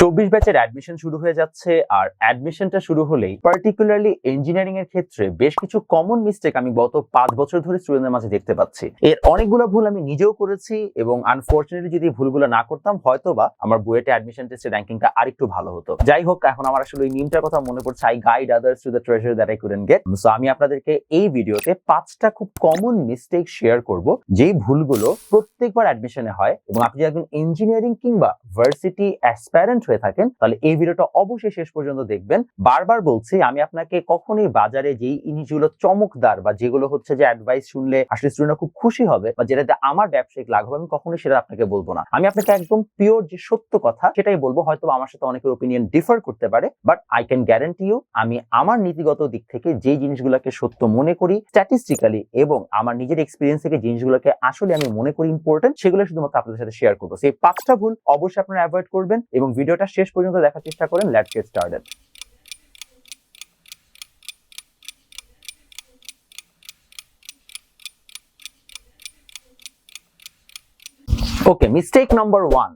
চব্বিশ ব্যাচের অ্যাডমিশন শুরু হয়ে যাচ্ছে, আর অ্যাডমিশনটা শুরু হলেই পার্টিকুলারলি ইঞ্জিনিয়ারিং এর ক্ষেত্রে বেশ কিছু কমন মিস্টেক আমি গত পাঁচ বছর ধরে স্টুডেন্টদের মাঝে দেখতে পাচ্ছি। এর অনেকগুলো ভুল আমি নিজেও করেছি এবং আনফর্চুনেটলি যদি ভুলগুলো না করতাম হয়তো বা আমার বুয়েটে অ্যাডমিশন টেস্টের র্যাঙ্কিংটা আরেকটু ভালো হতো। যাই হোক, এখন আমার আসলে ওই মিমটার কথা মনে পড়ছে I guide others to the treasure that I couldn't get so আমি আপনাদেরকে এই ভিডিওতে পাঁচটা খুব কমন মিস্টেক শেয়ার করব, যেই ভুলগুলো প্রত্যেকবার অ্যাডমিশনে হয় এবং আপনি একজন ইঞ্জিনিয়ারিং কিংবা ভার্সিটি অ্যাসপ্যারেন্ট হয়ে থাকেন, তাহলে এই ভিডিওটা অবশ্যই শেষ পর্যন্ত দেখবেন। বারবার বলছি, আমি আপনাকে কখনোই বাজারে যেই জিনিসগুলো চমকদার বা যেগুলো হচ্ছে যে অ্যাডভাইস শুনলে আসলে স্টুডেন্টরা খুব খুশি হবে বা যেটাতে আমার ব্যবসায়িক লাভ হবে আমি কখনোই সেটা আপনাকে বলব না। আমি আপনাকে একদম পিওর যে সত্য কথা, সেটাই বলব হয়তো আমার সাথে অনেকের ওপিনিয়ন ডিফার করতে পারে but I can guarantee you আমি আমার নীতিগত দিক থেকে যে জিনিসগুলোকে সত্য মনে করি স্ট্যাটিস্টিক্যালি এবং আমার নিজের এক্সপিরিয়েন্স থেকে জিনিসগুলোকে আসলে আমি মনে করি ইম্পর্টেন্ট সেগুলো শুধুমাত্র আপনাদের সাথে শেয়ার করব। সেই পাঁচটা ভুল অবশ্যই আপনারা অ্যাভয়েড করবেন এবং ভিডিওটা শেষ পর্যন্ত দেখার চেষ্টা করেন let's get started okay mistake number one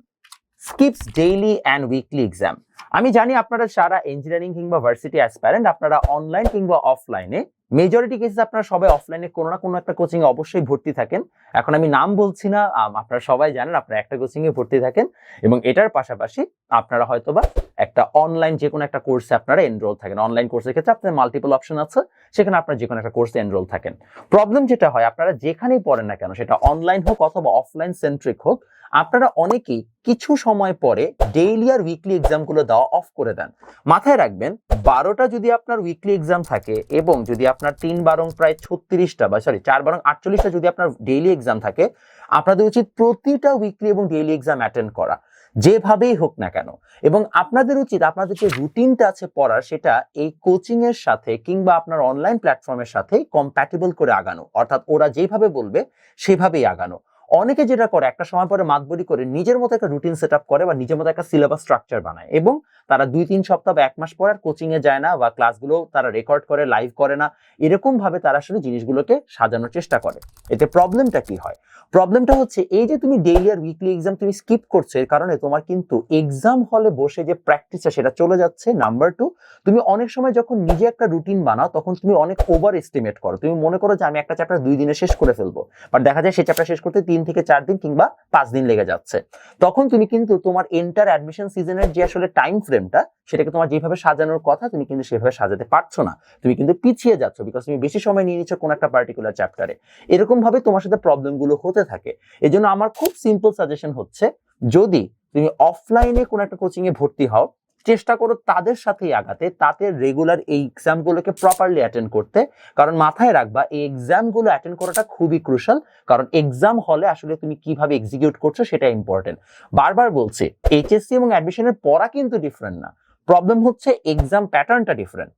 skips daily and weekly exam আমি জানি আপনারা সারা ইঞ্জিনিয়ারিং কিংবা ভার্সিটি অ্যাসপ্যারেন্ট আপনারা অনলাইন কিংবা অফলাইনে মেজরিটি কেসে আপনারা সবাই অফলাইনে কোনো না কোনো একটা কোচিং অবশ্যই ভর্তি থাকেন। এখন আমি নাম বলছি না আপনারা সবাই জানেন, আপনারা একটা কোচিং এ ভর্তি থাকেন এবং এটার পাশাপাশি আপনারা হয়তোবা একটা অনলাইন যে কোনো একটা কোর্সে আপনারা এনরোল থাকেন। অনলাইন কোর্সের ক্ষেত্রে আপনার মাল্টিপল অপশন আছে, সেখানে আপনারা যে কোনো একটা কোর্সে এনরোল থাকেন। প্রবলেম যেটা হয়, আপনারা যেখানেই পড়েন না কেন, সেটা অনলাইন হোক অথবা অফলাইন সেন্ট্রিক হোক আপনারা অনেকেই কিছু সময় পরে ডেইলি আর উইকলি এক্সামগুলো দেওয়া অফ করে দেন। মাথায় রাখবেন, বারোটা যদি আপনার উইকলি এক্সাম থাকে এবং যদি আপনার তিন বারং প্রায় ছত্রিশটা বা সরি চার বারং আটচল্লিশটা যদি আপনার ডেইলি এক্সাম থাকে, আপনাদের উচিত প্রতিটা উইকলি এবং ডেইলি এক্সাম অ্যাটেন্ড করা, যেভাবেই হোক না কেন। এবং আপনাদের উচিত, আপনাদের যে রুটিনটা আছে পড়ার, সেটা এই কোচিং এর সাথে কিংবা আপনার অনলাইন প্ল্যাটফর্মের সাথে কম্প্যাটেবল করে আগানো। অর্থাৎ ওরা যেভাবে বলবে, সেভাবেই আগানো। অনেকে যেটা করে, একটা সময় পরে মাতবরি করে নিজের মতো একটা রুটিন সেট করে বা নিজের মতো একটা সিলেবাস স্ট্রাকচার বানায় এবং তারা দুই, তিন সপ্তাহ বা এক মাস পর আর কোচিং এ যায় না বা ক্লাসগুলো তারা রেকর্ড করে লাইভ করে না। এরকম ভাবে তারা আসলে জিনিসগুলোকে সাজানোর চেষ্টা করে। এতে প্রবলেমটা কি হয়? প্রবলেমটা হচ্ছে এই যে তুমি ডেইলি আর উইকলি এক্সাম তুমি স্কিপ করছ, এর কারণে তোমার কিন্তু এক্সাম হলে বসে যে প্র্যাকটিসটা সেটা চলে যাচ্ছে নাম্বার টু তুমি অনেক সময় যখন নিজে একটা রুটিন বানাও তখন তুমি অনেক ওভার এস্টিমেট করো। তুমি মনে করো যে আমি একটা চ্যাপ্টার দুই দিনে শেষ করে ফেলব বাট দেখা যায় সেই চ্যাপ্টার শেষ করতে তিন থেকে চার দিন কিংবা পাঁচ দিন লেগে যাচ্ছে। তখন তুমি কিন্তু তোমার এন্টার অ্যাডমিশন সিজনের যে আসলে টাইম ফ্রেমটা সেটাকে তোমার যেভাবে সাজানোর কথা তুমি কিন্তু সেভাবে সাজাতে পারছ না। তুমি কিন্তু পিছিয়ে যাচ্ছ বিকজ তুমি বেশি সময় নিয়ে নিচ্ছ কোন একটা পার্টিকুলার চ্যাপ্টারে এরকম ভাবে তোমার সাথে প্রবলেমগুলো হতে থাকে। এই জন্য আমার খুব সিম্পল সাজেশন হচ্ছে, যদি তুমি অফলাইনে কোন একটা কোচিং এ ভর্তি হও চেষ্টা করো তাদের সাথেই আগাতে তাতে রেগুলার এই এক্সামগুলোকে প্রপারলি অ্যাটেন্ড করতে। কারণ মাথায় রাখবা, এই এক্সামগুলো অ্যাটেন্ড করাটা খুবই ক্রুশাল কারণ এক্সাম হলে আসলে তুমি কীভাবে এক্সিকিউট করছ সেটা ইম্পর্টেন্ট বারবার বলছি এইচএসসি এবং অ্যাডমিশনের পড়া কিন্তু ডিফারেন্ট না। প্রবলেম হচ্ছে এক্সাম প্যাটার্নটা ডিফারেন্ট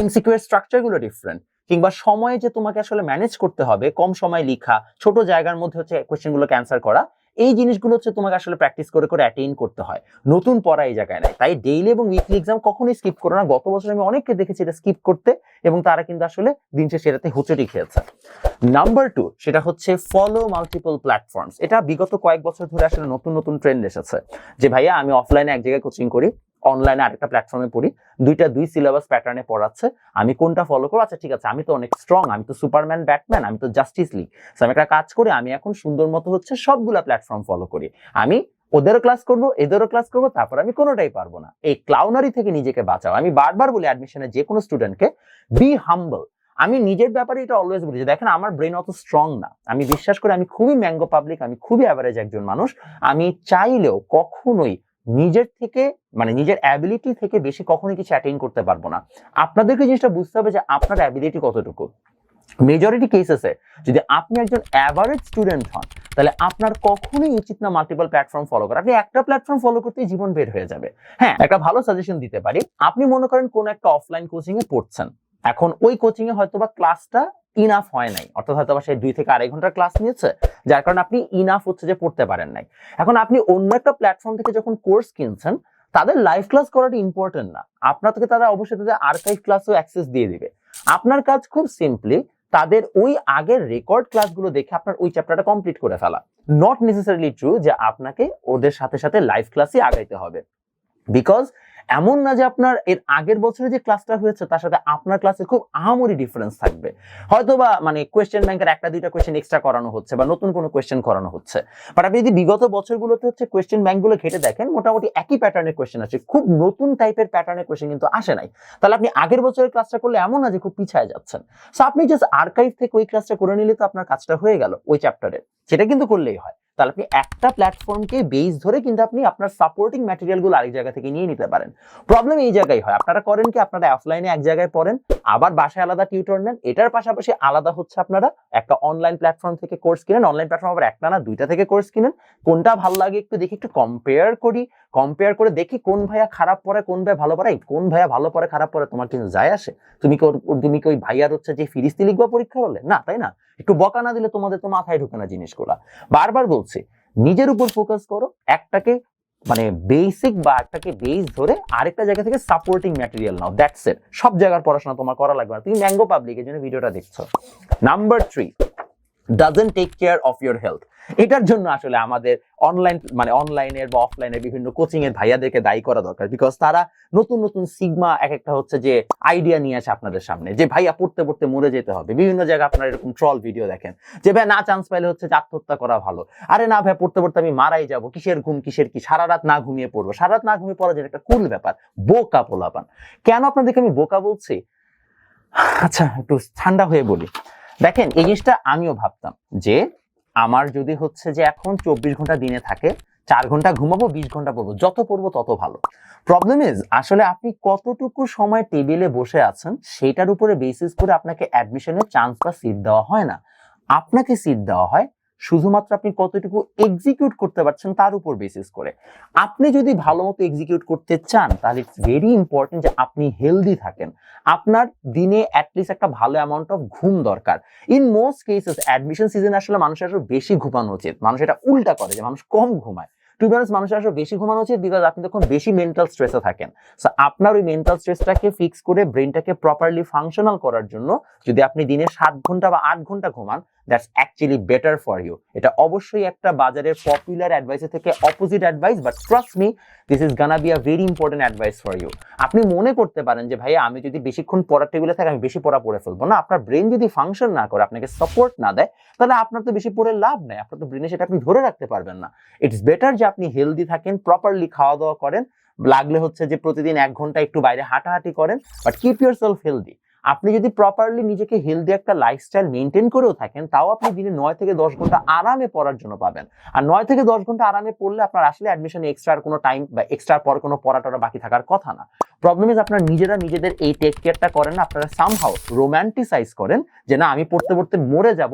এনসিকিউর স্ট্রাকচারগুলো ডিফারেন্ট কিংবা সময়ে যে তোমাকে আসলে ম্যানেজ করতে হবে, কম সময় লিখা, ছোট জায়গার মধ্যে হচ্ছে কোয়েশ্চেনগুলোকে অ্যান্সার করা এই জিনিসগুলো হচ্ছে তোমাকে আসলে প্র্যাকটিস করে করে অ্যাটেইন করতে হয়। নতুন পড়া এই জায়গায় নাই। তাই ডেইলি এবং উইকলি এক্সাম কখনোই স্কিপ করো না। গত বছর আমি অনেককে দেখেছি এটা স্কিপ করতে এবং তারা কিন্তু আসলে দিন শেষে এটাতে হুচুটি খেয়েছে। নাম্বার টু সেটা হচ্ছে ফলো মাল্টিপল প্ল্যাটফর্মস এটা বিগত কয়েক বছর ধরে আসলে নতুন নতুন ট্রেন্ড এসেছে। যে ভাইয়া, আমি অফলাইনে এক জায়গায় কোচিং করি। অনলাইনে আরেকটা প্ল্যাটফর্মে পড়ি। দুইটা দুই সিলেবাস প্যাটার্নে পড়াচ্ছে। আমি কোনটা ফলো করব? আচ্ছা ঠিক আছে, আমি তো অনেক স্ট্রং আমি তো সুপারম্যান ব্যাটম্যান আমি তো জাস্টিস লিগ সো আমি একটা কাজ করি, আমি এখন সুন্দর মতো হচ্ছে সবগুলা প্ল্যাটফর্ম ফলো করি। আমি ওদেরও ক্লাস করব, এদেরও ক্লাস করব, তারপর আমি কোনোটাই পারব না। এই ক্লাউনারি থেকে নিজেকে বাঁচাও। আমি বারবার বলি অ্যাডমিশনে যে কোনো স্টুডেন্টকে বি হাম্বল আমি নিজের ব্যাপারে এটা অলওয়েজ বলি যে, দেখেন, আমার ব্রেন অত স্ট্রং না। আমি বিশ্বাস করি, আমি খুবই ম্যাঙ্গো পাবলিক আমি খুবই অ্যাভারেজ একজন মানুষ। আমি চাইলেও কখনোই নিজের থেকে মানে নিজের অ্যাবিলিটি থেকে বেশি কখনোই কিছু অ্যাটেইন করতে পারব না। আপনাদেরকে জিনিসটা বুঝতে হবে যে আপনার অ্যাবিলিটি কতটুকু। মেজরিটি কেসেসে যদি আপনি একজন অ্যাভারেজ স্টুডেন্ট হন, তাহলে আপনার কখনোই উচিত না মাল্টিপল প্ল্যাটফর্ম ফলো করা আপনি একটা প্ল্যাটফর্ম ফলো করতেই জীবন বের হয়ে যাবে। হ্যাঁ একটা ভালো সাজেশন দিতে পারি। আপনি মনে করেন কোন একটা অফলাইন কোচিং এ পড়ছেন। এখন ওই কোচিং এ হয়তোবা ক্লাসটা ইনাফ হয় নাই। অর্থাৎ হয়তো সে দুই থেকে আড়াই ঘণ্টার ক্লাস নিয়েছে, যার কারণে আপনি ইনাফ হচ্ছে যে পড়তে পারেন নাই। এখন আপনি অন্য একটা প্ল্যাটফর্ম থেকে যখন কোর্স কিনছেন, তাদের লাইভ ক্লাস করাটা ইম্পর্টেন্ট না। আপনার থেকে তারা অবশ্যই তাদের আর্কাইভ ক্লাসও অ্যাক্সেস দিয়ে দিবে। আপনার কাজ খুব সিম্পলি তাদের ওই আগের রেকর্ড ক্লাসগুলো দেখে আপনার ওই চ্যাপ্টারটা কমপ্লিট করে ফেলা। নট নেসেসারিলি ট্রু যে আপনাকে ওদের সাথে সাথে লাইভ ক্লাসই আগাইতে হবে। বিকজ এমন না যে আপনার এর আগের বছরে যে ক্লাসটা হয়েছে, তার সাথে আপনার ক্লাসে খুব আহামরি ডিফারেন্স থাকবে। হয়তো বা মানে কোয়েশ্চেন ব্যাংকের একটা, দুইটা কোয়েশ্চেন এক্সট্রা করানো হচ্ছে বা নতুন কোনো কোয়েশ্চেন করানো হচ্ছে। বাট আপনি যদি বিগত বছরগুলোতে হচ্ছে কোয়েশ্চেন ব্যাংকগুলো ঘেটে দেখেন, মোটামুটি একই প্যাটার্নের কোয়েশ্চেন আছে খুব নতুন টাইপের প্যাটার্নের কোয়েশ্চেন কিন্তু আসে নাই। তাহলে আপনি আগের বছরের ক্লাসটা করলে এমন না যে খুব পিছায় যাচ্ছেন। সো আপনি জাস্ট আর্কাইভ থেকে ওই ক্লাসটা করে নিলে তো আপনার কাজটা হয়ে গেল, ওই চ্যাপ্টারের সেটা কিন্তু করলেই হয়। তাহলে আপনি একটা প্ল্যাটফর্মকে বেস ধরে কিন্তু আপনি আপনার সাপোর্টিং ম্যাটেরিয়ালগুলো আরেক জায়গা থেকে নিয়ে নিতে পারেন। প্রবলেম এই জায়গায় হয়, আপনারা করেন কি আপনারা অফলাইনে এক জায়গায় পড়েন, আবার বাসায় আলাদা টিউটর নেন, এটার পাশাপাশি আলাদা হচ্ছে আপনারা একটা অনলাইন প্ল্যাটফর্ম থেকে কোর্স কিনেন অনলাইন প্ল্যাটফর্ম আবার একটা না দুইটা থেকে কোর্স কিনেন। কোনটা ভালো লাগে একটু দেখি একটু কম্পেয়ার করি কম্পেয়ার করে দেখি কোন ভাইয়া খারাপ পরে, কোন ভাইয়া ভালো এই কোন ভাইয়া ভালো পরে, খারাপ পরে তোমার কিন্তু যায় আসে। তুমি তুমি কি ওই ভাইয়ার হচ্ছে যে ফিরিস্তি লিখবা পরীক্ষা হলে? না, তাই না? একটু বকা না দিলে তোমাদের তো মাথায় ঢুকে না জিনিসগুলা। বারবার বলছি, নিজের উপর ফোকাস করো, একটাকে মানে বেসিক বা একটাকে বেস ধরে আরেকটা জায়গা থেকে supporting material now that's it সব জায়গার পড়াশোনা তোমার করা লাগবে না। তুমি ম্যাঙ্গো পাবলিকের জন্য ভিডিওটা দেখছ। Number three doesn't take care of your health এটার জন্য আসলে আমাদের অনলাইন মানে অনলাইনের বা অফলাইনের বিভিন্ন কোচিং এর ভাইয়াদেরকে দায়ী করা দরকার বিকজ তারা নতুন নতুন সিগমা এক একটা হচ্ছে যে আইডিয়া নিয়ে আসে আপনাদের সামনে। যে ভাইয়া পড়তে পড়তে মরে যেতে হবে। বিভিন্ন জায়গায় আপনারা এরকম ট্রল ভিডিও দেখেন। যে ভাই না চান্স পাইলে হচ্ছে আত্মহত্যা করা ভালো। আরে না ভাই, পড়তে পড়তে আমি মারাই যাব। কিসের ঘুম, কিসের কি? সারা রাত না ঘুমিয়ে পড়ব। সারা রাত না ঘুমিয়ে পড়া যেটা একটা কুল ব্যাপার। বোকা পোলাপান। কেন আপনাদেরকে আমি বোকা বলছি? আচ্ছা একটু ঠান্ডা হয়ে বলি। দেখেন, এই জিনিসটা আমিও ভাবতাম যে আমার যদি হচ্ছে যে এখন চব্বিশ ঘণ্টা দিনে থাকে, চার ঘণ্টা ঘুমাবো, বিশ ঘণ্টা পড়ব, যত পড়ব তত ভালো। প্রবলেম ইজ আসলে আপনি কতটুকু সময় টেবিলে বসে আছেন, সেটার উপরে বেসিস করে আপনাকে অ্যাডমিশনের চান্স বা সিট দেওয়া হয় না। আপনাকে সিট দেওয়া হয় শুধুমাত্র আপনি কতটুকু এক্সিকিউট করতে পারছেন তার উপর বেসিস করে। আপনি যদি ভালো মতো এক্সিকিউট করতে চান, তাহলে ইটস ভেরি ইম্পর্টেন্ট যে আপনি হেলদি থাকেন। আপনার দিনে অ্যাটলিস্ট একটা ভালো অ্যামাউন্ট অফ ঘুম দরকার। In most cases admission season আসলে মানুষের আসলে বেশি ঘুমানো উচিত। মানুষ এটা উল্টা করে যে মানুষ কম ঘুমায়। টু বিয়ার্স মানুষের আসলে বেশি ঘুমানো উচিত বিকজ আপনি তখন বেশি মেন্টাল স্ট্রেসে থাকেন। সো আপনার ওই মেন্টাল স্ট্রেসটাকে ফিক্স করে ব্রেনটাকে প্রপারলি ফাংশনাল করার জন্য যদি আপনি দিনে সাত ঘণ্টা বা আট ঘণ্টা ঘুমান that's actually better for you এটা অবশ্যই একটা বাজারের পপুলার অ্যাডভাইসের থেকে opposite advice but trust me this is gonna be a very important advice for you আপনি মনে করতে পারেন যে, ভাইয়া, আমি যদি বেশিক্ষণ পড়ার টেবিলে থাকি, আমি বেশি পড়া পড়ে ফেলব। না, আপনার ব্রেন যদি ফাংশন না করে, আপনাকে সাপোর্ট না দেয়, তাহলে আপনার তো বেশি পড়ে লাভ নেই। আপনার তো ব্রেনে সেটা আপনি ধরে রাখতে পারবেন না। ইটস বেটার যে আপনি হেলদি থাকেন প্রপারলি খাওয়া দাওয়া করেন। লাগলে হচ্ছে যে, প্রতিদিন এক ঘণ্টা একটু বাইরে হাঁটাহাঁটি করেন but keep yourself healthy আপনি যদি প্রপারলি নিজেকে হেলদি একটা লাইফস্টাইল মেনটেন করেও থাকেন, তাও আপনি দিনে নয় থেকে দশ ঘণ্টা আরামে পড়ার জন্য পাবেন। আর নয় থেকে দশ ঘণ্টা আরামে পড়লে আপনার আসলে অ্যাডমিশন এক্সট্রা কোনো টাইম বা এক্সট্রা পর কোনো পড়া টড়া বাকি থাকার কথা না। প্রবলেম ইজ আপনার নিজেরা নিজেদের এই টেক কেয়ারটা করেন আপনারা সামহাও রোম্যান্টিসাইজ করেন যে না, আমি পড়তে পড়তে মরে যাব,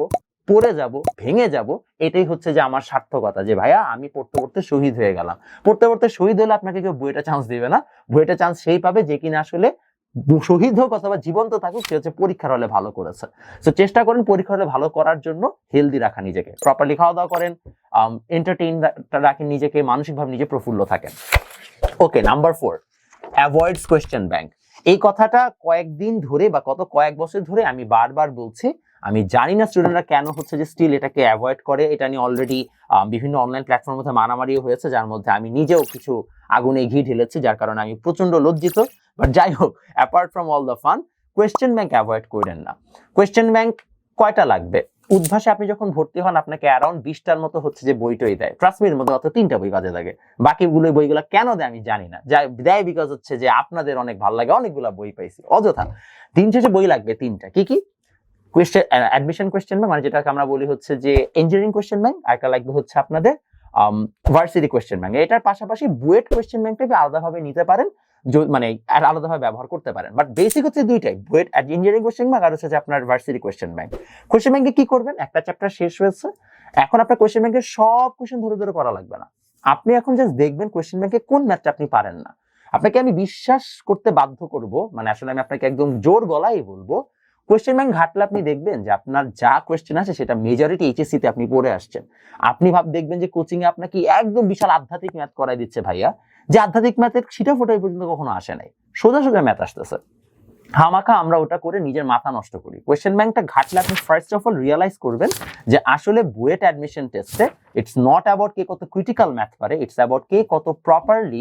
পড়ে যাব, ভেঙে যাব। এটাই হচ্ছে যে আমার সার্থকতা যে ভাইয়া, আমি পড়তে পড়তে শহীদ হয়ে গেলাম। পড়তে পড়তে শহীদ হলে আপনাকে কেউ বইটা চান্স দিবে না। বইটা চান্স সেই পাবে যে কিনা আসলে শহীদ হোক অথবা জীবন্ত থাকুক, সে হচ্ছে পরীক্ষার হলে ভালো করেছে। তো চেষ্টা করেন পরীক্ষার হলে ভালো করার জন্য হেলদি রাখা নিজেকে। প্রপারলি খাওয়া দাওয়া করেন এন্টারটেইন রাখেন নিজেকে, মানসিকভাবে নিজে প্রফুল্ল থাকেন। Okay number four avoids question bank এই কথাটা কয়েকদিন ধরে বা কত কয়েক বছর ধরে আমি বারবার বলছি। আমি জানি না স্টুডেন্টরা কেন হচ্ছে যে স্টিল এটাকে অ্যাভয়েড করে। এটা নিয়ে অলরেডি বিভিন্ন অনলাইন প্ল্যাটফর্মের মধ্যে মারামারিও হয়েছে, যার মধ্যে আমি নিজেও কিছু আগুনে ঘি ঢেলেছি, যার কারণে আমি প্রচণ্ড লজ্জিত। বাট যাই হোক apart from all the fun question bank avoid করেন না। কোয়েশ্চেন ব্যাংক কয়টা লাগবে? উদ্ভাসে আপনি যখন ভর্তি হন, আপনাকে অ্যারাউন্ড বিশটার মতো হচ্ছে যে বইটই দেয়। ট্রান্সমির মধ্যে অত তিনটা বই কাজে লাগে। বাকিগুলো বইগুলো কেন দেয় আমি জানি না। যাই, দেয় বিকজ হচ্ছে যে আপনাদের অনেক ভালো লাগে, অনেকগুলো বই পাইছি। অযথা। দিন শেষে বই লাগবে তিনটা। কি কি? কোয়েশ্চেন অ্যাডমিশন কোয়েশ্চেন ব্যাংক মানে যেটাকে আমরা বলি হচ্ছে যে ইঞ্জিনিয়ারিং কোয়েশ্চেন ব্যাংক আর একটা লাগবে হচ্ছে আপনাদের ভার্সিটি কোয়েশ্চেন ব্যাংক এটার পাশাপাশি বুয়েট কোয়েশ্চেন ব্যাংকটাকে আলাদাভাবে নিতে পারেন। য- মানে আলাদাভাবে ব্যবহার করতে পারেন। বাট বেসিক হচ্ছে দুইটাই, বুয়েট ইঞ্জিনিয়ারিং কোয়েশ্চেন ব্যাংক আর হচ্ছে আপনার ভার্সিটি কোয়েশ্চেন ব্যাংক কোয়েশ্চেন ব্যাংকে কি করবেন? একটা চ্যাপ্টার শেষ হয়েছে। এখন আপনার কোয়েশ্চেন ব্যাংকের সব কোয়েশ্চেন ধরে ধরে করা লাগবে না। আপনি এখন জাস্ট দেখবেন কোয়েশ্চেন ব্যাংকে কোন ম্যাথটা আপনি পারেন না। আপনাকে আমি বিশ্বাস করতে বাধ্য করব মানে আসলে আমি আপনাকে একদম জোর গলায় বলব কোয়েশ্চেন ব্যাংক ঘাটলে আপনি দেখবেন যে আপনার যা কোয়েশ্চেন আছে সেটা মেজরিটি এইচএসসি তে আপনি পড়ে আসছেন। আপনি ভাব, দেখবেন যে কোচিং এ আপনাকে একদম বিশাল আধ্যাত্মিক ম্যাথ করাই দিচ্ছে ভাইয়া। যে আধ্যাত্মিক ম্যাথের ছিটা ফোটাই পর্যন্ত কখনো আসে নাই। সোজা সোজা ম্যাথ আসতেছে। হামাখা আমরা ওটা করে নিজের মাথা নষ্ট করি। কোয়েশ্চেন ব্যাংকটা ঘাটলে আপনি ফার্স্ট অফ অল রিয়েলাইজ করবেন যে আসলে বুয়েট অ্যাডমিশন টেস্টে ইটস নট অ্যাবাউট কে কত ক্রিটিক্যাল ম্যাথ পারে ইটস অ্যাবাউট কে কত প্রপারলি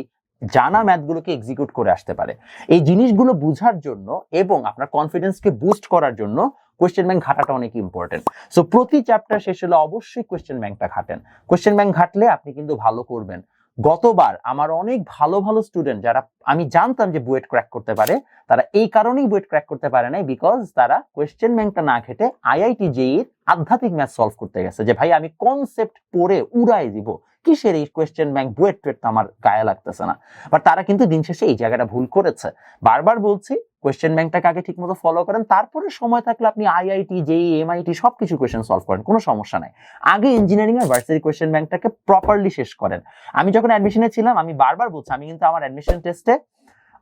জানা ম্যাথগুলোকে এক্সিকিউট করে আসতে পারে। এই জিনিসগুলো বোঝার জন্য এবং আপনার কনফিডেন্সকে বুস্ট করার জন্য কোয়েশ্চেন ব্যাংক ঘাটাটা অনেক ইম্পর্টেন্ট সো প্রতি চ্যাপ্টার শেষ হলে অবশ্যই কোয়েশ্চেন ব্যাংকটা ঘাটেন। কোয়েশ্চেন ব্যাংক ঘাটলে আপনি কিন্তু ভালো করবেন। গতবার আমার অনেক ভালো ভালো স্টুডেন্ট যারা আমি জানতাম যে বুয়েট ক্র্যাক করতে পারে, তারা এই কারণেই বুয়েট ক্র্যাক করতে পারে নাই বিকজ তারা কোয়েশ্চেন ব্যাংকটা না ঘেটে আইআইটি জেইর আধ্যাত্মিক ম্যাথ সলভ করতে গেছে যে, ভাই, আমি কনসেপ্ট পড়ে উড়াই দিব। কিসের এই কোয়েশ্চেন ব্যাংক বুয়েট টুয়েট তো আমার গায়ে লাগতেছে না? বাট তারা কিন্তু দিন শেষে এই জায়গাটা ভুল করেছে। বারবার বলছি কোয়েশ্চেন ব্যাংকটাকে আগে ঠিক মতো ফলো করেন, তারপরে সময় থাকলে আপনি আইআইটি জেই এমআইটি সবকিছু কোয়েশ্চেন সলভ করেন, কোনো সমস্যা নাই। আগে ইঞ্জিনিয়ারিং আর ভার্সিটি কোয়েশ্চেন ব্যাংকটাকে প্রপারলি শেষ করেন। আমি যখন অ্যাডমিশনে ছিলাম, আমি বারবার বলছি, আমি কিন্তু আমার অ্যাডমিশন টেস্টে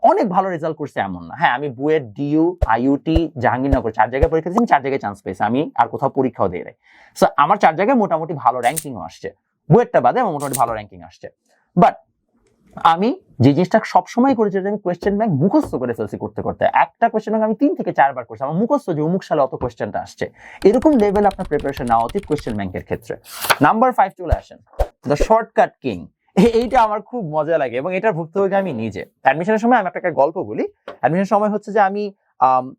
অনেক ভালো রেজাল্ট করছে এমন না। হ্যাঁ আমি বুয়েট ডিইউ আইইউটি, জাহাঙ্গীরনগর, চার জায়গায় পরীক্ষা দিয়েছি চার জায়গায় চান্স পেয়েছি, আমি আর কোথাও পরীক্ষাও দিয়ে নাই। সো আমার চার জায়গায় মোটামুটি ভালো র্যাঙ্কিংও আসছে। বুয়েটটা বাদে আমার মোটামুটি ভালো র্যাঙ্কিং আসছে। বাট আমি যে জিনিসটা সবসময় করেছি আমি কোয়েশ্চেন ব্যাংক মুখস্থ করে ফেলছি করতে করতে। একটা কোয়েশ্চেন ব্যাংক আমি তিন থেকে চারবার করছি। আমার মুখস্থ যে অমুক সালে অত কোয়েশ্চেনটা আসছে। এরকম লেভেল আপনার প্রিপারেশন নেওয়া উচিত কোয়েশ্চেন ব্যাংকের ক্ষেত্রে। নাম্বার ফাইভ চলে আসেন। দ্য শর্টকাট কিং এইটা আমার খুব মজা লাগে এবং এটার ভুক্তভোগী আমি নিজে। অ্যাডমিশনের সময় আমি একটা গল্প বলি। অ্যাডমিশনের সময় হচ্ছে যে আমি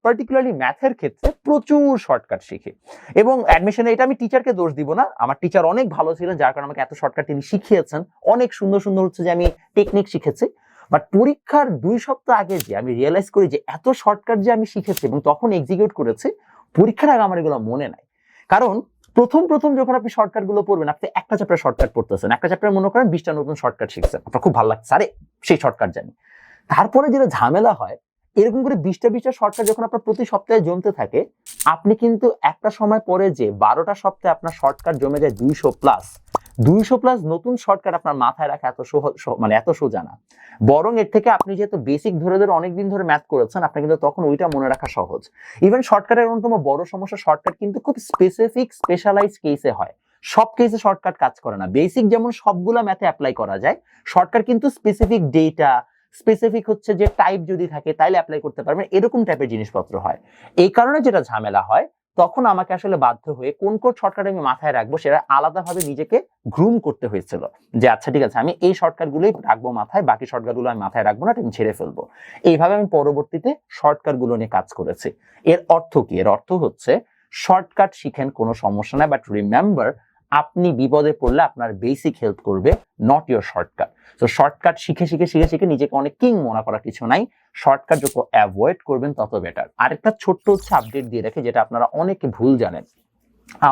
পার্টিকুলারলি ম্যাথের ক্ষেত্রে প্রচুর শর্টকাট শিখে। এবং অ্যাডমিশনে এটা আমি টিচারকে দোষ দিব না। আমার টিচার অনেক ভালো ছিলেন, যার কারণে আমাকে এত শর্টকাট তিনি শিখিয়েছেন। অনেক সুন্দর সুন্দর হচ্ছে যে আমি টেকনিক শিখেছি। বাট পরীক্ষার দুই সপ্তাহ আগে যে আমি রিয়েলাইজ করি যে এত শর্টকাট যে আমি শিখেছি এবং তখন এক্সিকিউট করেছি, পরীক্ষার আগে আমার এগুলো মনে নাই। কারণ প্রথম প্রথম যখন আপনি শর্টকাটগুলো পড়বেন, আপনি একটা চ্যাপ্টার শর্টকাট পড়তেছেন। একটা চ্যাপ্টার মনে করেন বিশটা নতুন শর্টকাট শিখছেন। আপনার খুব ভালো লাগছে। আরে, সেই শর্টকাট জানি। তারপরে যেটা ঝামেলা হয় এরকম করে বিশটা বিশটা শর্টকাট যখন আপনার প্রতি সপ্তাহে জমতে থাকে, আপনি কিন্তু একটা সময় পরে যে বারোটা সপ্তাহে আপনার শর্টকাট জমে যায় দুইশো প্লাস দুইশো প্লাস নতুন শর্টকাট আপনার মাথায় রাখা এত মানে এত সোজা না। বরং এর থেকে আপনি যেহেতু বেসিক ধরে ধরে অনেকদিন ধরে ম্যাথ করেছেন আপনি কিন্তু তখন ওইটা মনে রাখা সহজ। ইভেন শর্টকাটের অন্যতম বড় সমস্যা, শর্টকাট কিন্তু খুব স্পেসিফিক স্পেশালাইজ কেসে হয়। সব কেসে শর্টকাট কাজ করে না। বেসিক যেমন সবগুলা ম্যাথে অ্যাপ্লাই করা যায়, শর্টকাট কিন্তু স্পেসিফিক ডেটা স্পেসিফিক হচ্ছে যে টাইপ যদি থাকে, তাইলে অ্যাপ্লাই করতে পারবেন। এরকম টাইপের জিনিসপত্র হয়। এই কারণে যেটা ঝামেলা হয়, তখন আমাকে আসলে বাধ্য হয়ে কোন কোন শর্টকাট আমি মাথায় রাখব, সেটা আলাদাভাবে নিজেকে গ্রুম করতে হয়েছিল। যে আচ্ছা ঠিক আছে, আমি এই শর্টকাট গুলোই রাখব মাথায়, বাকি শর্টকাটগুলো আমি মাথায় রাখব না, আমি ছেড়ে ফেলব। এইভাবে আমি পরবর্তীতে শর্টকাটগুলো নিয়ে কাজ করেছি। এর অর্থ কি? এর অর্থ হচ্ছে শর্টকাট শিখেন কোনো সমস্যা নাই বাট রিমেম্বার আপনি বিপদে পড়লে আপনার বেসিক হেল্প করবে নট ইয়োর শর্টকাট তো শর্টকাট শিখে শিখে শিখে শিখে নিজেকে অনেক কিং মনে করার কিছু নাই। শর্টকাট যত অ্যাভয়েড করবেন, তত বেটার আরেকটা ছোট্ট হচ্ছে আপডেট দিয়ে রাখে, যেটা আপনারা অনেকে ভুল জানেন।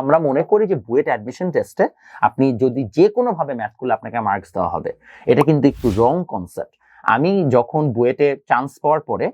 আমরা মনে করি যে বুয়েট অ্যাডমিশন টেস্টে আপনি যদি যে কোনো ভাবে ম্যাথ করলে আপনাকে মার্কস দেওয়া হবে। এটা কিন্তু একটু রং কনসেপ্ট আমি যখন বুয়েটে চান্স পাওয়ার পরে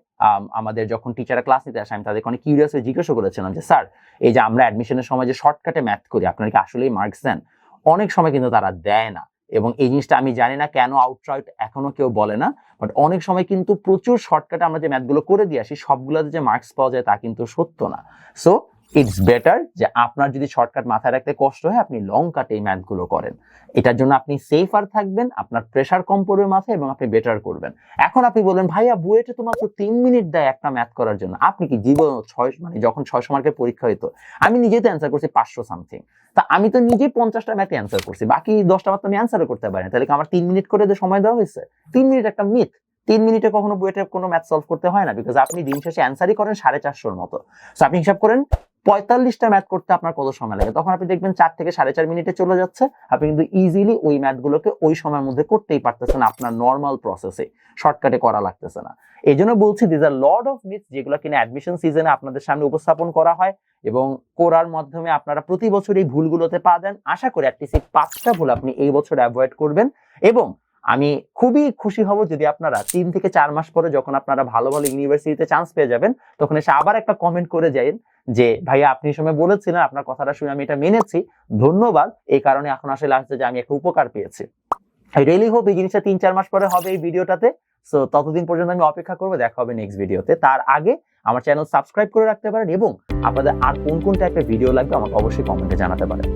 আমাদের যখন টিচাররা ক্লাস নিতে আসে, আমি তাদেরকে অনেক কিউরিয়াস হয়ে জিজ্ঞাসা করেছিলাম যে, স্যার, এই যে আমরা অ্যাডমিশনের সময় যে শর্টকাটে ম্যাথ করি, আপনারা কি আসলেই মার্কস দেন? অনেক সময় কিন্তু তারা দেয় না। এবং এই জিনিসটা আমি জানি না কেন আউটরাইট এখনও কেউ বলে না বাট অনেক সময় কিন্তু প্রচুর শর্টকাটে আমরা যে ম্যাথগুলো করে দিয়ে আসি, সবগুলোতে যে মার্কস পাওয়া যায় তা কিন্তু সত্য না। সো ইটস বেটার যে আপনার যদি শর্টকাট মাথায় রাখতে কষ্ট হয়, আপনি লং কাটে এই ম্যাথগুলো করেন। এটার জন্য আপনি সেফার থাকবেন, আপনার প্রেশার কম পড়বে মাথায় এবং আপনি বেটার করবেন। এখন আপনি বললেন ভাইয়া, বুয়েটে তো মাত্র তিন মিনিট দেয় একটা ম্যাথ করার জন্য। আপনি কি জীবন ছয় মানে যখন ছয়শো মার্কের পরীক্ষা হইতো, আমি নিজেই তো অ্যান্সার করছি পাঁচশো সামথিং তা আমি তো নিজেই পঞ্চাশটা ম্যাথে অ্যান্সার করছি, বাকি দশটা মাত্র আমি অ্যান্সারও করতে পারি তাহলে কি আমার তিন মিনিট করে সময় দেওয়া হয়েছে? তিন মিনিট একটা মিথ তিন মিনিটে কখনো বুয়েটে কোনো ম্যাথ সলভ করতে হয় না বিকজ আপনি দিন শেষে অ্যান্সারই করেন সাড়ে চারশোর মতো। So আপনি হিসাব করেন পঁয়তাল্লিশটা ম্যাথ করতে আপনার কত সময় লাগে? তখন আপনি দেখবেন চার থেকে সাড়ে চার মিনিটে চলে যাচ্ছে। আপনি কিন্তু ইজিলি ওই ম্যাথগুলোকে ওই সময়ের মধ্যে করতেই পারতেছেন আপনার নর্মাল প্রসেসে শর্টকাটে করা লাগতেছে না। এই জন্য বলছি these are lord of myths যেগুলো কিনা অ্যাডমিশন সিজনে আপনাদের সামনে উপস্থাপন করা হয় এবং করার মাধ্যমে আপনারা প্রতি বছর এই ভুলগুলোতে পা দেন। আশা করি অ্যাটলিস্ট এই পাঁচটা ভুল আপনি এই বছর অ্যাভয়েড করবেন এবং আমি খুবই খুশি হব যদি আপনারা তিন থেকে চার মাস পরে যখন আপনারা ভালো ভালো ইউনিভার্সিটিতে চান্স পেয়ে যাবেন, তখন এসে আবার একটা কমেন্ট করে যাবেন যে, ভাইয়া, আপনি সময় বলেছিলেন, আপনার কথাটা শুনে আমি এটা মেনেছি। ধন্যবাদ। এই কারণে এখন আসলে আসছে যে আমি একটা উপকার পেয়েছি। রিয়েলি হোপ এই জিনিসটা তিন, চার মাস পরে হবে এই ভিডিওটাতে সো ততদিন পর্যন্ত আমি অপেক্ষা করব। দেখা হবে নেক্সট ভিডিওতে তার আগে আমার চ্যানেল সাবস্ক্রাইব করে রাখতে পারেন এবং আপনাদের আর কোন কোন টাইপের ভিডিও লাগবে আমাকে অবশ্যই কমেন্টে জানাতে পারেন।